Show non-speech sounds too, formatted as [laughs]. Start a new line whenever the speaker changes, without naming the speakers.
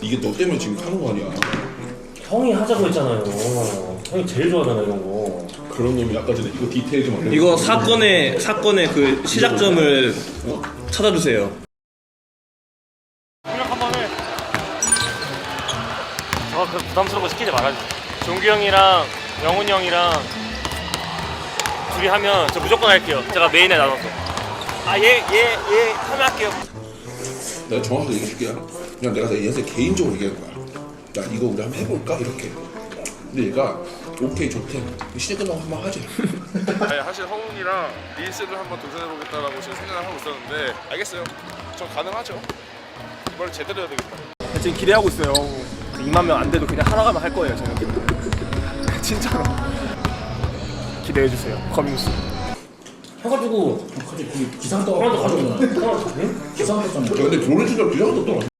이게 너 때문에 지금 하는 거 아니야
형이 하자고 했잖아요. 형이 제일 좋아하잖아 이런 거.
그런 놈이 아까 전에 이거 디테일 좀 알려
이거 사건의 사건의 그 시작점을 찾아주세요.
공략 한번 해. 저그 부담스러운 거 시키지 말아주세요. 종규 형이랑 영훈이 형이랑 둘이 하면 저 무조건 할게요. 제가 메인에 나눠서. 아, 얘, 얘, 얘 참여할게요.
내가 정확하게 얘기해줄게 그냥 내가 얘한테 개인적으로 얘기하는 거야 야 이거 우리 한번 해볼까 이렇게 근데 얘가 오케이 좋대 시즌 끝나고 한번 하자
네, [laughs] 사실 허훈이랑 릴스를 한번 도전해보겠다라고 지금 생각을 하고 있었는데 알겠어요. 전 가능하죠. 이걸 제대로 해야 되겠다.
지금 기대하고 있어요. 2만 명 안 돼도 그냥 하나가면 할 거예요, 저는. [laughs] 진짜로. 기대해 주세요. 커밍스.
해가지고
갑자기 거기 기상 떠
형한테 가져오잖아. 형한테.
기상 떴잖아
근데 브로렌즈가 기자가 떴더라